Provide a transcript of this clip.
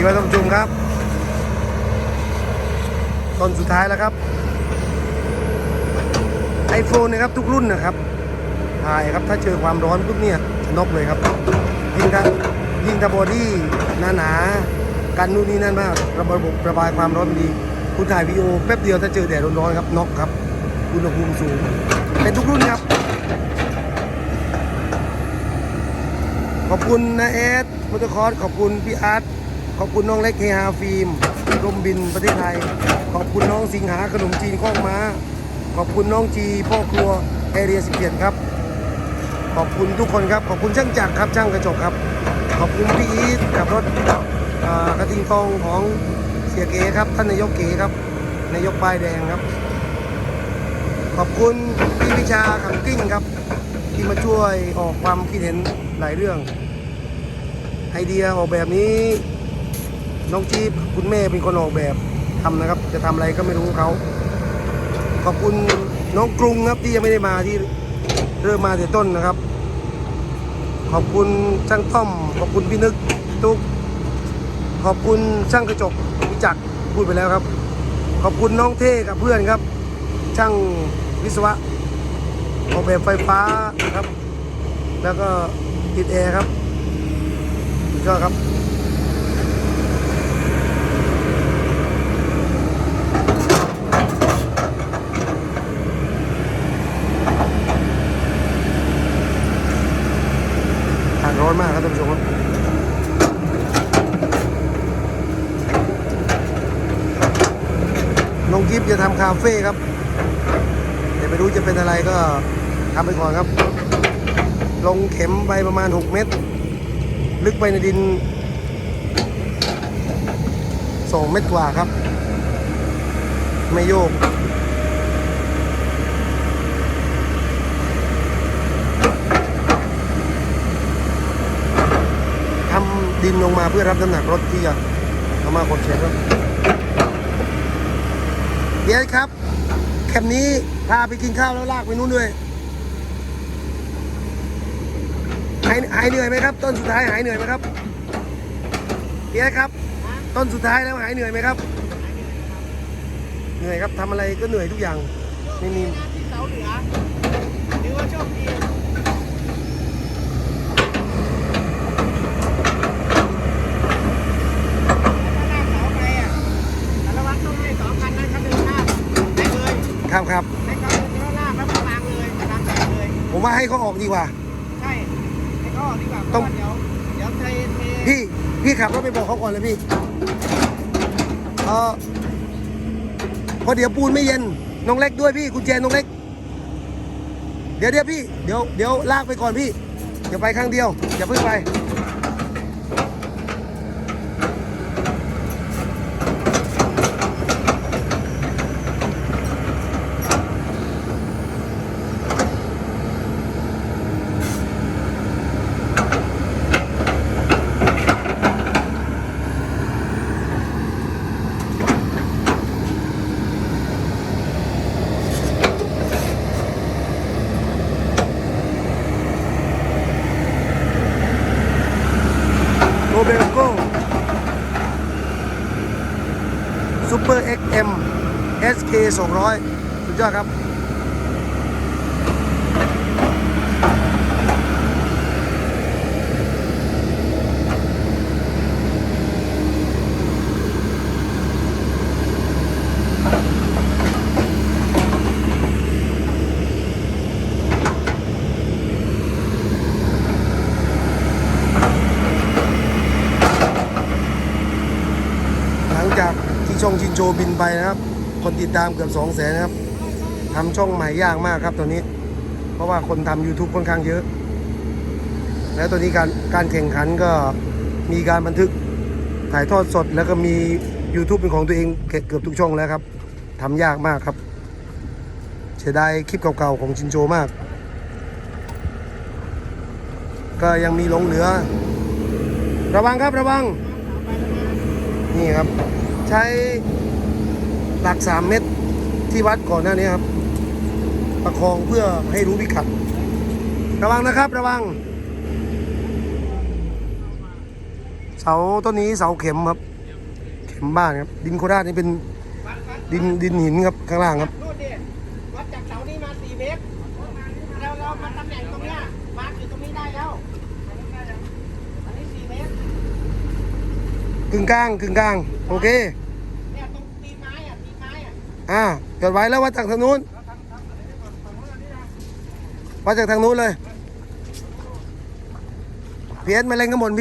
ดีครับท่านผู้ชมครับ ตอนสุดท้ายแล้วครับ iPhone นะครับทุกรุ่นนะครับถ่ายครับถ้าเจอความร้อนปุ๊บเนี่ยจะนกเลยครับ ยิ่งถ้ายิ่งถ้าบอดี้หนาๆกันนู่นนี่นั่นมากระบบระบายความร้อนดี คุณถ่ายวีดีโอแป๊บเดียวถ้าเจอแดดร้อนๆครับนกครับอุณหภูมิสูงเป็นทุกรุ่นครับขอบคุณนาเอสมอเตอร์คอร์สขอบคุณพี่อาร์ต ขอบคุณน้องเล็กเฮฮาฟิล์มร่มบินประเทศไทย ขอบคุณน้องสิงหาขนมจีนข้องม้า ขอบคุณน้องจีพ่อครัวเอเรีย17ครับ ขอบคุณทุกคนครับ ขอบคุณช่างจักรครับช่างกระจกครับ ขอบคุณพี่อีทกับรถเอ่อกระทิงทองของเสียเก๋ครับ ท่านนายกเก๋ครับ นายกป้ายแดงครับ ขอบคุณพี่วิชาขับกิ้งครับ ที่มาช่วยออกความคิดเห็นหลายเรื่อง ไอเดียออกแบบนี้ น้องจี๊บคุณแม่เป็นคนออกแบบทำนะครับ จะทำอะไรก็ไม่รู้เขา ขอบคุณน้องกรุงครับที่ยังไม่ได้มาที่เริ่มมาแต่ต้นนะครับ ขอบคุณช่างต้อม ขอบคุณพี่นึกตุ๊กขอบคุณช่างกระจกวิจักพูดไปแล้วครับ ขอบคุณน้องเท่กับเพื่อนครับ ช่างวิศวะออกแบบไฟฟ้าครับ แล้วก็ติดแอร์ครับสุดยอดครับากร้อนมากครับท่านผู้ชมครับน้องกิฟต์จะทำคาเฟ่ครับแต่ไม่รู้จะเป็นอะไรก็ทำไปก่อนครับ ลงเข็มไปประมาณ 6 เมตร ลึกไปในดิน 2 เมตรกว่าครับ ไม่โยก ทำ ดินลงมาเพื่อรับน้ำหนักรถที่จะเอามาขนเช็ครับเดี๋ยวครับ แคมนี้พาไปกินข้าวแล้วลากไปนู้นด้วยหายหายเหนื่อยไหมครับ ต้นสุดท้ายหายเหนื่อยไหมครับเดี๋ยวครับ ต้นสุดท้ายแล้วหายเหนื่อยไหมครับ เหนื่อยครับทำอะไรก็เหนื่อยทุกอย่างไม่มีที่เสาเหลือหรือว่าโชคดีถ้าลากเสาไปอะสารวัตรต้องให้สองคันนั้นคันหนึ่งลากไปเลย ครับครับ ให้เขาเดินแล้วลากแล้วมาวางเลยกำลังแตกเลย ผมว่าให้เขาออกดีกว่า ใช่ให้เขาออกดีกว่าเพต้อราะงว่าเดี๋ยวเดี๋ยวเทเทพี่พี่ขับรถไปบอกเขาก่อนเลยพี่เออเพราะเดี๋ยวปูนไม่เย็นน้องเล็กด้วยพี่กุญแจน้องเล็ก เดี๋ยวเดี๋ยวพี่เดี๋ยวเดี๋ยวลากไปก่อนพี่เดี๋ยวไปครั้งเดียวอย่าเพิ่งไป โรเบลโก้ ซูเปอร์ XM SK 200 สุดยอดครับ ลังจากที่ช่องชินโจบินไปนะครับ คนติดตามเกือบ2 0 0แสนนะครับทำช่องใหม่ยากมากครับตอนนี้ เพราะว่าคนทำ YouTube ค่อนข้างเยอะ แล้วตอนนี้การการแข่งขันก็มีการบันทึกถ่ายทอดสด แล้วก็มี YouTube เป็นของตัวเองเกือบทุกช่องแล้วครับทำยากมากครับเสียดายคลิปเก่าๆของชินโจมาก ก็ยังมีหลงเหลือ ระวังครับระวัง นี่ครับ ใช้หลัก3เม็ดที่วัดก่อนหน้านี้ครับ ประคองเพื่อให้รู้พิกัด ระวังนะครับระวัง เสาต้นนี้เสาเข็มครับ เข็มบ้านครับ ดินโคราชนี่เป็นดินดินหินครับข้างล่างครับวัดจากเสานี้มาสี่เมตรแล้วเรามาตำแหน่งตรงเนี้ยมาร์คอยู่ตรงนี้ได้แล้ว กึ่งกลางกึ่งกลางโอเคเนี่ยตรงตีนไม้อะตีนไม้อะอ่าจดไว้แล้วว่าจากทางนู้นมาจากทางนู้นเลยเพียนมาเล่นข้างบนพี่